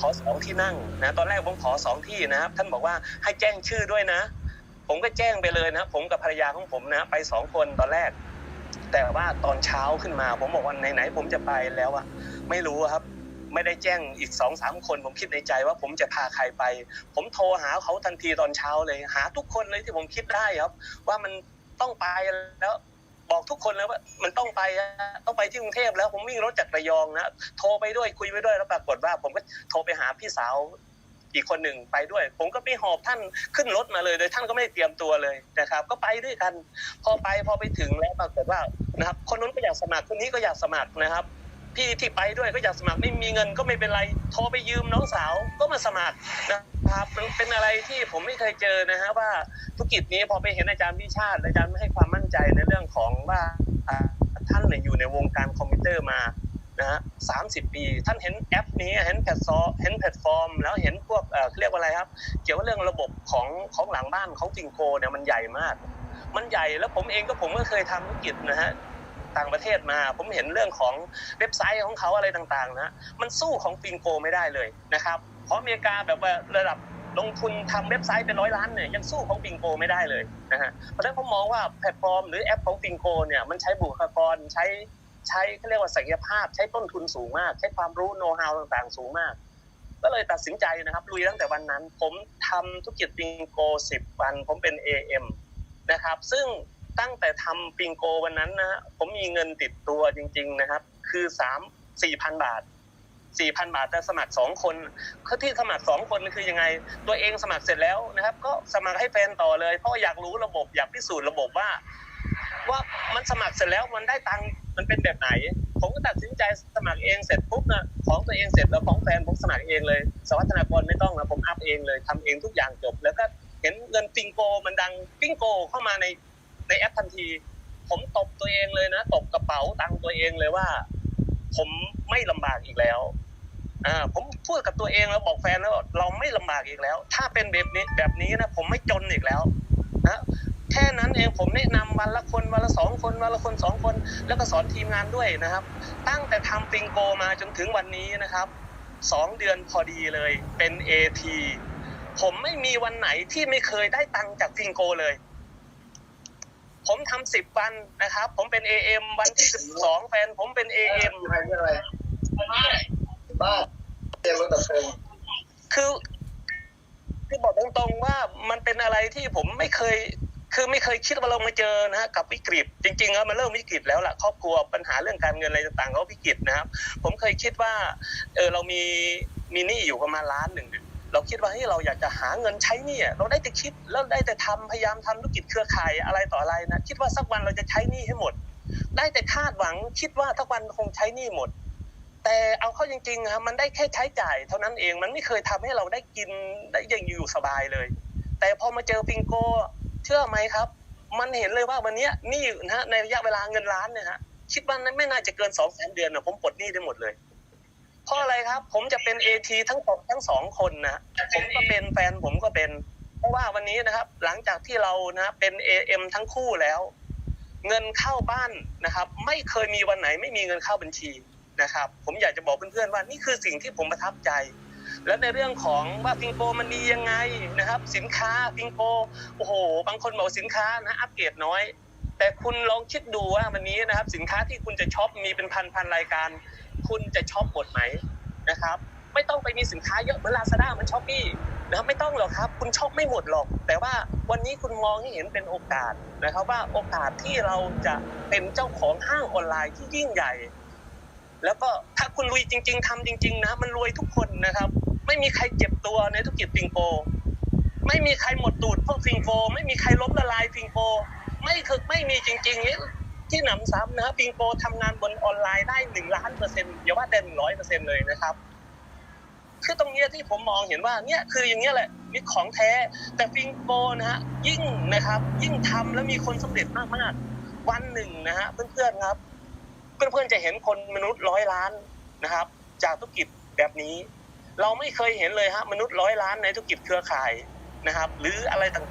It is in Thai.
ขอสองที่นั่งนะตอนแรกผมขอสองที่นะครับ ท่านบอกว่าให้แจ้งชื่อด้วยนะ ผมก็แจ้งไปเลยนะผมกับภรรยาของผมนะไปสองคนตอนแรก แต่ว่าตอนเช้าขึ้นมา ผมบอกว่าไหนๆผมจะไปแล้วอะไม่รู้ครับ ไม่ได้แจ้งอีกสองสามคน ผมคิดในใจว่าผมจะพาใครไป ผมโทรหาเขาทันทีตอนเช้าเลยหาทุกคนเลยที่ผมคิดได้ครับ ว่ามันต้องไปแล้ว บอกทุกคนแล้วว่ามันต้องไปอะต้องไปที่กรุงเทพแล้วผมวิ่งรถจากระยองนะโทรไปด้วยคุยไปด้วยแล้วปรากฏว่า ผมก็โทรไปหาพี่สาวอีกคนหนึ่งไปด้วย ผมก็ไปหอบท่านขึ้นรถมาเลย โดยท่านก็ไม่ได้เตรียมตัวเลยนะครับ ก็ไปด้วยกัน พอไปพอไปถึงแล้วปรากฏว่านะครับ คนนู้นก็อยากสมัครคนนี้ก็อยากสมัครนะครับ พี่ที่ไปด้วยก็อยากสมัครไม่มีเงินก็ไม่เป็นไรโทรไปยืมน้องสาวก็มาสมัครนะครับมันเป็นอะไรที่ผมไม่เคยเจอนะฮะว่าธุรกิจนี้พอไปเห็นอาจารย์พิชาติอาจารย์ไม่ให้ความมั่นใจในเรื่องของว่าท่านเนี่ยอยู่ในวงการคอมพิวเตอร์มานะฮะสามสิบปี ท่านเห็นแอปนี้เห็นแพลตฟอร์มเห็นแพลตฟอร์ม แล้วเห็นพวกเอ่อเรียกว่าอะไรครับ เกี่ยวกับเรื่องระบบของของหลังบ้านของจิงโกเนี่ยมันใหญ่มาก มันใหญ่แล้วผมเองก็ผมก็เคยทำธุรกิจนะฮะ ต่างประเทศมา ผมเห็นเรื่องของเว็บไซต์ของเขาอะไรต่างๆนะมันสู้ของปิงโกไม่ได้เลยนะครับเพราะอเมริกาแบบว่าระดับลงทุนทำเว็บไซต์เป็นร้อยล้านเนี่ยยังสู้ของปิงโกไม่ได้เลยนะฮะเพราะฉะนั้นผมมองว่าแพลตฟอร์มหรือแอปของปิงโกเนี่ยมันใช้บุคลากรใช้ใช้เขาเรียกว่าศักยภาพ ใช้ต้นทุนสูงมาก ใช้ความรู้โน้ตฮาวต่างๆ สูงมาก ก็เลยตัดสินใจนะครับลุยตั้งแต่วันนั้น ผมทำธุรกิจปิงโก 10 วัน ผมเป็น AM นะครับซึ่ง ตั้งแต่ทำปิงโกวันนั้นนะฮะผมมีเงินติดตัวจริง ๆนะครับ คือ3 4,000บาท4,000บาทแต่สมัคร2คนคือที่สมัคร2คนคือยังไง ตัวเองสมัครเสร็จแล้วนะครับ ก็สมัครให้แฟนต่อเลย เพราะอยากรู้ระบบอยากพิสูจน์ระบบว่า ว่ามันสมัครเสร็จแล้วมันได้ตังค์มันเป็นแบบไหน ผมก็ตัดสินใจสมัครเองเสร็จปุ๊บนะของตัวเองเสร็จแล้วของแฟนผมสมัครเองเลย สวัสดินากรไม่ต้องนะผมอัพเองเลยทำเองทุกอย่างจบ แล้วก็เห็นเงินปิงโกมันดังปิงโกเข้ามาใน ในแอปทันที ผมตบตัวเองเลยนะตบกระเป๋าตังตัวเองเลยว่า ผมไม่ลำบากอีกแล้วอ่าผมพูดกับตัวเองแล้วบอกแฟนแล้วเราไม่ลำบากอีกแล้ว ถ้าเป็นแบบนี้แบบนี้นะผมไม่จนอีกแล้วนะแค่นั้นเองผมแนะนำวันละคนวันละสองคนวันละคนสองคน แล้วก็สอนทีมงานด้วยนะครับ ตั้งแต่ทำปิงโกมาจนถึงวันนี้นะครับสองเดือนพอดีเลยเป็น AT ผมไม่มีวันไหนที่ไม่เคยได้ตังค์จากปิงโกเลย ผมทำสิบวันนะครับ ผมเป็น AM วันที่สิบสองแฟนผมเป็น AM ใครเป็นอะไรบ้าเรียนรถดับเพลิงคือคือบอกตรงๆว่ามันเป็นอะไรที่ผมไม่เคย คือไม่เคยคิดว่าเรามาเจอนะฮะกับวิกฤต จริงๆแล้วมันเริ่มวิกฤตแล้วล่ะครอบครัวปัญหาเรื่องการเงินอะไรต่างๆเขาวิกฤตนะครับ ผมเคยคิดว่า เออเรามีมีหนี้อยู่ประมาณล้านหนึ่งเนี่ย เราคิดว่าเฮ้ยเราอยากจะหาเงินใช้หนี้เราได้แต่คิดแล้วได้แต่ทำพยายามทำธุรกิจเครือข่ายอะไรต่ออะไรนะคิดว่าสักวันเราจะใช้หนี้ให้หมด ได้แต่คาดหวังคิดว่าสักวันคงใช้หนี้หมด แต่เอาเข้าจริงๆครับมันได้แค่ใช้จ่าย เท่านั้นเองมันไม่เคยทำให้เราได้กินได้ยังอยู่สบายเลย แต่พอมาเจอปิงโกเชื่อไหมครับ มันเห็นเลยว่าวันนี้หนี่นะฮะในระยะเวลาเงินล้านเนี่ยฮะคิดว่านั้นไม่น่าจะเกินสองแสนเดือนนะผมปลดหนี้ได้หมดเลย ครับ ผมจะเป็นเอทีทั้งสองทั้งสองคนนะผมก็เป็นแฟนผมก็เป็น เพราะว่าวันนี้นะครับ หลังจากที่เรานะเป็นเอ็มทั้งคู่แล้ว เงินเข้าบ้านนะครับ ไม่เคยมีวันไหนไม่มีเงินเข้าบัญชีนะครับ ผมอยากจะบอกเพื่อนๆว่านี่คือสิ่งที่ผมประทับใจ แล้วในเรื่องของว่าฟิงโกมันดียังไงนะครับ สินค้าฟิงโกโอ้โห บางคนบอกสินค้านะอัปเกรดน้อยแต่คุณลองคิดดูว่าวันนี้นะครับ สินค้าที่คุณจะช็อปมีเป็นพันพันรายการ คุณจะช็อปหมดไหม นะครับ ไม่ต้องไปมีสินค้าเยอะเหมือนลาซาด้ามันช็อปปี้นะครับไม่ต้องหรอกครับ คุณช็อปไม่หมดหรอก แต่ว่าวันนี้คุณมองให้เห็นเป็นโอกาสนะครับ ว่าโอกาสที่เราจะเป็นเจ้าของห้างออนไลน์ที่ยิ่งใหญ่ แล้วก็ถ้าคุณลุยจริง ๆทำจริง ๆ นะ มันรวยทุกคนนะครับ ไม่มีใครเจ็บตัวในธุรกิจฟิงโกไม่มีใครหมดตูดเพราะฟิงโกไม่มีใครล้มละลายฟิงโกไม่คือไม่มีจริงๆนี่ ที่หนำซ้ำนะครับฟิงโกทำงานบนออนไลน์ได้หนึ่งล้านเปอร์เซ็นต์อย่าว่าแต่หนึ่งร้อยเปอร์เซ็นต์เลยนะครับ คือตรงเนี้ยที่ผมมองเห็นว่าเนี่ยคืออย่างเงี้ยแหละนี่ของแท้ แต่ฟิงโกนะฮะยิ่งนะครับ ยิ่งทำแล้วมีคนสำเร็จมากๆ วันหนึ่งนะฮะเพื่อนๆครับ เพื่อนๆจะเห็นคนมนุษย์ร้อยล้านนะครับ จากธุรกิจแบบนี้ เราไม่เคยเห็นเลยฮะมนุษย์ร้อยล้านในธุรกิจเครือข่ายนะครับ หรืออะไรต่าง